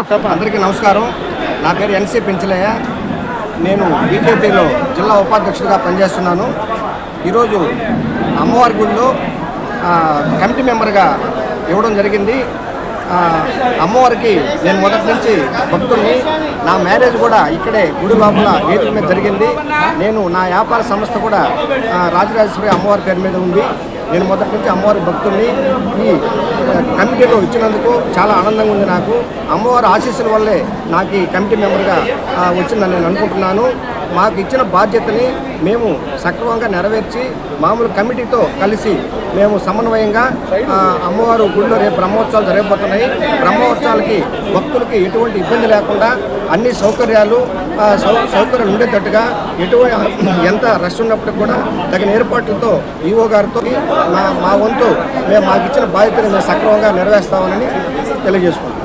అందరికీ నమస్కారం. నా పేరు ఎన్సీ పెంచలయ్య. నేను బీజేపీలో జిల్లా ఉపాధ్యక్షుడిగా పనిచేస్తున్నాను. ఈరోజు అమ్మవారి గుడిలో కమిటీ మెంబర్గా ఇవ్వడం జరిగింది. అమ్మవారికి నేను మొదటి నుంచి భక్తుల్ని నా మ్యారేజ్ కూడా ఇక్కడే గుడి లోపల వేదిక మీద జరిగింది. నేను నా వ్యాపార సంస్థ కూడా రాజరాజేశ్వరి అమ్మవారి పేరు మీద ఉంది. నేను మొదటి నుంచి అమ్మవారి భక్తుల్ని ఈ కమిటీలో ఇచ్చినందుకు చాలా ఆనందంగా ఉంది నాకు. అమ్మవారి ఆశీస్సుల వల్లే నాకు ఈ కమిటీ మెంబర్గా వచ్చిందని నేను అనుకుంటున్నాను. మాకు ఇచ్చిన బాధ్యతని మేము సక్రమంగా నెరవేర్చి మామూలు కమిటీతో కలిసి మేము సమన్వయంగా అమ్మవారు గుడిలో రేపు బ్రహ్మోత్సవాలు జరగబోతున్నాయి. బ్రహ్మోత్సవాలకి భక్తులకి ఎటువంటి ఇబ్బంది లేకుండా అన్ని సౌకర్యాలు సౌ సౌకర్యాలు ఉండేటట్టుగా ఎటువంటి ఎంత రష్ ఉన్నప్పటికి కూడా తగిన ఏర్పాట్లతో ఈఓ గారితో మా మా వంతు మేము మాకు ఇచ్చిన బాధ్యతని మేము సక్రమంగా నెరవేర్స్తామని తెలియజేసుకుంటాం